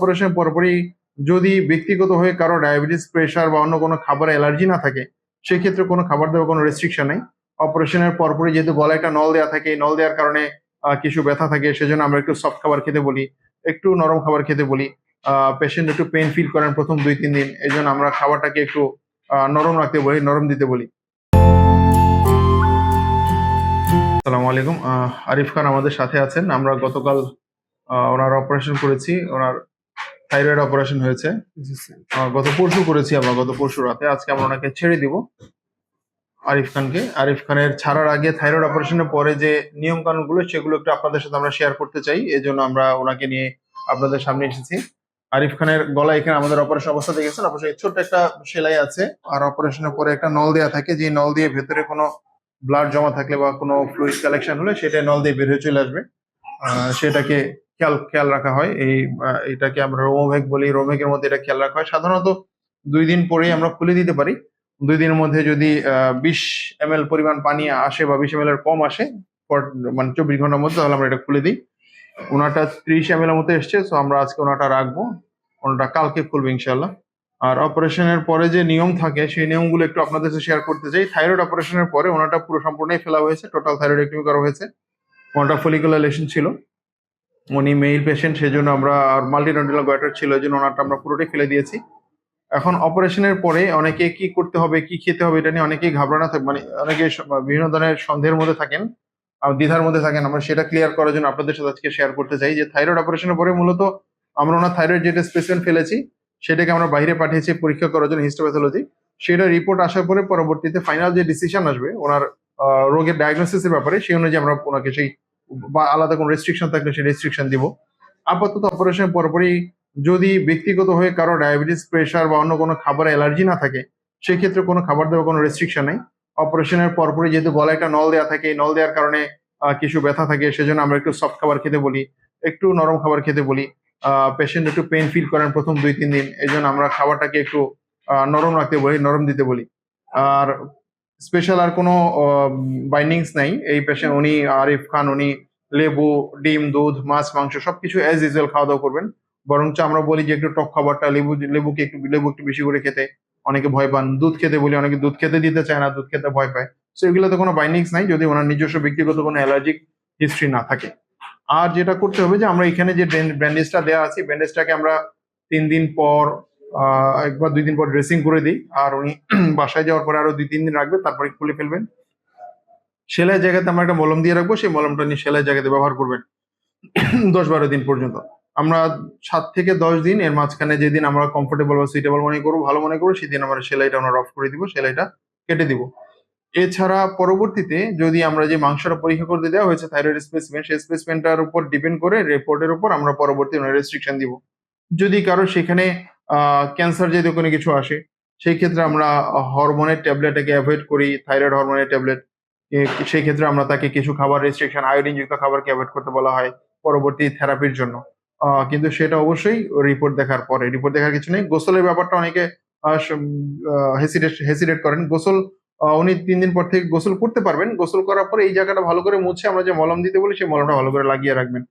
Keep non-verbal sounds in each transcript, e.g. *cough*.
অপারেশনের পরপরই যদি ব্যক্তিগত হয়ে কারও ডায়াবেটিস প্রেশার বা অন্য কোনো খাবারে অ্যালার্জি না থাকে, সেক্ষেত্রে কোনো খাবার দেওয়ার কোনো রেস্ট্রিকশন নেই। অপারেশনের পরপরই যেহেতু গলায় একটা নল দেওয়া থাকে নল দেওয়ার কারণে কিছু ব্যথা থাকে, সেজন্য আমরা একটু সফট খাবার খেতে বলি, একটু নরম খাবার খেতে বলি। পেশেন্ট একটু পেন ফিল করেন প্রথম দুই, তিন দিন, এই জন্য আমরা খাবারটাকে একটু নরম রাখতে বলি, নরম দিতে বলি। আসসালামু আলাইকুম আরিফ খান আমাদের সাথে আছেন। আমরা গতকাল ওনার অপারেশন করেছি, ওনার থাইরয়েড অপারেশন হয়েছে। গত পরশু করেছি আমরা গত পরশু রাতে। আজকে আমরা ওনাকে ছেড়ে দিব। আরিফ খানকে। আরিফ খানের ছাড়ার আগে থাইরয়েড অপারেশনের পরে যে নিয়ম কানুনগুলো সেগুলো একটু আপনাদের সাথে আমরা শেয়ার করতে চাই। এই জন্য আমরা ওনাকে নিয়ে আপনাদের সামনে এসেছি। আরিফ খানের গলা এখানে আমাদের অপারেশন অবস্থা দেখেছেন। অবশ্যই ছোট্ট একটা সেলাই আছে। আর অপারেশনের পরে একটা নল দেওয়া থাকে যে নল দিয়ে ভেতরে কোনো ব্লাড জমা থাকলে বা কোনো ফ্লুইড কালেকশন হলে সেটা নল দিয়ে বের হয়ে চলে আসবে। আহ, সেটাকে খেয়াল খেয়াল রাখা হয়। এই এটাকে আমরা রোমোভেক বলি। রোমোভেকের মধ্যে এটা খেয়াল রাখা হয়। সাধারণত দুই দিন পরেই আমরা খুলে দিতে পারি। দুই দিনের মধ্যে যদি বিশ এম পরিমাণ পানি আসে বা বিশ এম এর কম আসে মানে চব্বিশ ঘণ্টার মধ্যে, তাহলে আমরা এটা খুলে দিই। ওনাটা ত্রিশ এম এর মতো এসছে তো আমরা আজকে ওনাটা রাখব। ওনাটা কালকে খুলবো ইনশাল্লাহ আর অপারেশনের পরে যে নিয়ম থাকে, সেই নিয়মগুলো একটু আপনাদের সাথে শেয়ার করতে চাই। থাইরয়েড অপারেশনের পরে ওনাটা পুরো সম্পূর্ণই ফেলা হয়েছে। টোটাল থাইরয়েড থাইরয়েডেক্টমি করা হয়েছে। ওনাটা ফলিকুলার লেশন ছিল। উনি মেইল পেশেন্ট সেই জন্য আমরা, আর মাল্টিনডিনাল গয়টার ছিল ওই জন্য ওনারটা আমরা পুরোটাই ফেলে দিয়েছি। এখন অপারেশনের পরে অনেকে কি করতে হবে, কি খেতে হবে, এটা নিয়ে অনেকেই ঘাবড়ানো থাকে মানে অনেকে বিভিন্ন ধরনের সন্দেহের মধ্যে থাকেন, আর দ্বিধার মধ্যে থাকেন। আমরা সেটা ক্লিয়ার করার জন্য আপনাদের সাথে আজকে শেয়ার করতে চাই যে থাইরয়েড অপারেশনের পরে মূলত আমরা ওনার থাইরয়েড যেটা স্পেসিমেন্ট ফেলেছি, সেটাকে আমরা বাইরে পাঠিয়েছি পরীক্ষা করার জন্য হিস্টোপ্যাথোলজি সেটা রিপোর্ট আসার পরে পরবর্তীতে ফাইনাল যে ডিসিশন আসবে, ওনার রোগের ডায়াগনোসিসের ব্যাপারে, সেই অনুযায়ী আমরা ওনাকে সেই বা আলাদা কোনো রেস্ট্রিকশন থাকলে সেই রেস্ট্রিকশন দিব। আপাতত অপারেশন পরপরই যদি ব্যক্তিগত হয়ে কারও ডায়াবেটিস প্রেশার বা অন্য কোনো খাবার অ্যালার্জি না থাকে, সেক্ষেত্রে কোনো খাবার দেওয়ার কোনো রেস্ট্রিকশন নেই। অপারেশনের পরপরই যেহেতু গলায় একটা নল দেওয়া থাকে নল দেওয়ার কারণে কিছু ব্যথা থাকে, সেজন্য আমরা একটু সফট খাবার খেতে বলি, একটু নরম খাবার খেতে বলি। পেশেন্ট একটু পেন ফিল করেন প্রথম দুই, তিন দিন এই জন্য আমরা খাবারটাকে একটু নরম রাখতে বলি, নরম দিতে বলি। আর স্পেশাল আর কোনো বাইন্ডিংস নাই। এই পেশেন্ট উনি আরিফ খান, উনি লেবু, ডিম, দুধ, মাছ, মাংস সবকিছু অ্যাজ ইউজুয়াল খাওয়া দাওয়া করবেন। বরঞ্চ আমরা বলি যে একটু টক খাবারটা, লেবু, লেবুকে একটু, লেবু একটু বেশি করে খেতে অনেকে ভয় পান। দুধ খেতে বলি, অনেকে দুধ খেতে দিতে চায় না, দুধ খেতে ভয় পায়। সো এগুলোতে কোনো বাইন্ডিংস নাই, যদি ওনার নিজস্ব ব্যক্তিগত কোনো অ্যালার্জিক হিস্ট্রি না থাকে। আর যেটা করতে হবে যে, আমরা এখানে যে ব্যান্ডেজটা দেওয়া আছে, ব্যান্ডেজটাকে আমরা তিন দিন পর একবার দুই দিন পর ড্রেসিং করে দিই। আর উনি *clears throat* বাসায় যাওয়ার পরে আরও দুই, তিন দিন রাখবে, তারপরে খুলে ফেলবেন। সেলাই জায়গাতে আমরা একটা মলম দিয়ে রাখব, সেই মলমটা নিয়ে সেলাই জায়গাতে ব্যবহার করবেন *clears throat* দশ বারো দিন পর্যন্ত। আমরা সাত থেকে দশ দিন, এর মাঝখানে যেদিন আমরা কমফোর্টেবল বা সুইটেবল মনে করব, ভালো মনে করব, সেদিন আমরা সেলাইটা আমরা অফ করে দিব, সেলাইটা কেটে দিব। এছাড়া পরবর্তীতে যদি আমরা যে মাংসটা পরীক্ষা করতে দেওয়া হয়েছে থাইরয়েড স্পেসমেন্ট সেই স্পেসিমেন্টটার উপর ডিপেন্ড করে রিপোর্টের উপর আমরা পরবর্তী রেস্ট্রিকশন দিব। যদি কারও সেখানে ক্যান্সার জাতীয় কোনো কিছু আসে, সেই ক্ষেত্রে আমরা হরমোনের ট্যাবলেটকে অ্যাভয়েড করি থাইরয়েড হরমোনের ট্যাবলেট সেই ক্ষেত্রে আমরা তাকে কিছু খাবার রেস্ট্রিকশন আয়োডিন যুক্ত খাবারকে অ্যাভয়েড করতে বলা হয় পরবর্তী থেরাপির জন্য। কিন্তু সেটা অবশ্যই রিপোর্ট দেখার পরে রিপোর্ট দেখার কিছু নেই। গোসলের ব্যাপারটা অনেকে হেসিডেট হেসিডেট করেন। গোসল উনি তিন দিন পর থেকে গোসল করতে পারবেন। গোসল করার পরে এই জায়গাটা ভালো করে মুছে আমরা যে মলম দিতে বলি, সেই মলমটা ভালো করে লাগিয়ে রাখবেন।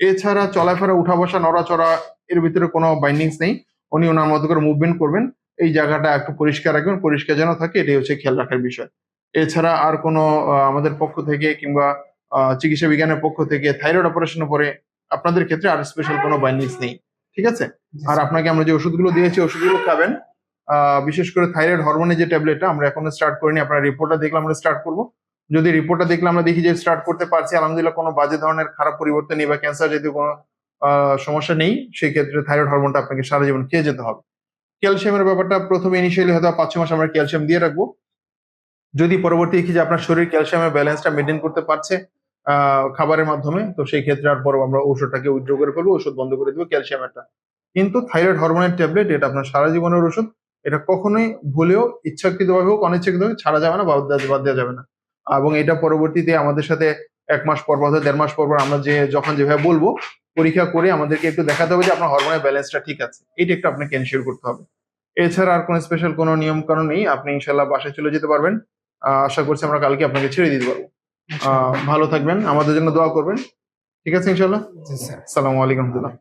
এছাড়া চলাফেরা, উঠা বসা, নড়াচড়া, এর ভিতরে কোনো বাইন্ডিংস নেই। উনি ওনার মতো করে মুভমেন্ট করবেন এই জায়গাটা একটু পরিষ্কার রাখবেন পরিষ্কার যেন থাকে এটাই হচ্ছে খেয়াল রাখার বিষয়। এছাড়া আর কোনো আমাদের পক্ষ থেকে কিংবা চিকিৎসা বিজ্ঞানের পক্ষ থেকে থাইরয়েড অপারেশনের পরে আপনাদের ক্ষেত্রে আর স্পেশাল কোনো বাইন্ডিংস নেই ঠিক আছে? আর আপনাকে আমরা যে ওষুধগুলো দিয়েছি ওষুধগুলো খাবেন আহ, বিশেষ করে থাইরয়েড হরমোনের যে ট্যাবলেটটা আমরা এখনও স্টার্ট করিনি আপনার রিপোর্টটা দেখলে আমরা স্টার্ট করব। যদি রিপোর্টটা দেখলে আমরা দেখি যে স্টার্ট করতে পারছি আলহামদুলিল্লাহ কোনো বাজে ধরনের খারাপ পরিবর্তন নেই বা ক্যান্সার জাতীয় কোনো সমস্যা নেই। সেই ক্ষেত্রে থাইরয়েড হরমোনটা আপনাকে সারা জীবন খেয়ে যেতে হবে। ক্যালসিয়ামের ব্যাপারটা প্রথমে ইনিশিয়ালি হয়তো পাঁচ মাস আমরা ক্যালসিয়াম দিয়ে রাখব। যদি পরবর্তী দেখি যে আপনার শরীর ক্যালসিয়ামের ব্যালেন্সটা মেনটেন করতে পারছে খাবারের মাধ্যমে, তো সেই ক্ষেত্রে আর পর আমরা ঔষধটাকে উইথড্র করে ফেলব ওষুধ বন্ধ করে দেবো ক্যালসিয়ামেরটা। কিন্তু থাইরয়েড হরমোনের ট্যাবলেট এটা আপনার সারা জীবনের ওষুধ এটা কখনোই ভুলেও ইচ্ছাকৃতভাবে হোক, অনিচ্ছাকৃতভাবে ছাড়া যাবে না, বাদ দেওয়া যাবে না। এবং এটা পরবর্তীতে আমাদের সাথে এক মাস পর পর দেড় মাস পর পর আমরা যে, যখন যেভাবে বলব পরীক্ষা করে আমাদেরকে একটু দেখাতে হবে যে আপনার হরমোনের ব্যালেন্সটা ঠিক আছে। এটা একটু আপনাকে এনশিওর করতে হবে। এছাড়া আর কোনো স্পেশাল কোনো নিয়ম কারণ নেই। আপনি ইনশাল্লাহ বাসায় চলে যেতে পারবেন। আহ, আশা করছি আমরা কালকে আপনাকে ছেড়ে দিতে পারব। আহ, ভালো থাকবেন। আমাদের জন্য দোয়া করবেন। ঠিক আছে ইনশাল্লাহ আসসালামু আলাইকুম রহমতুল্লাহ।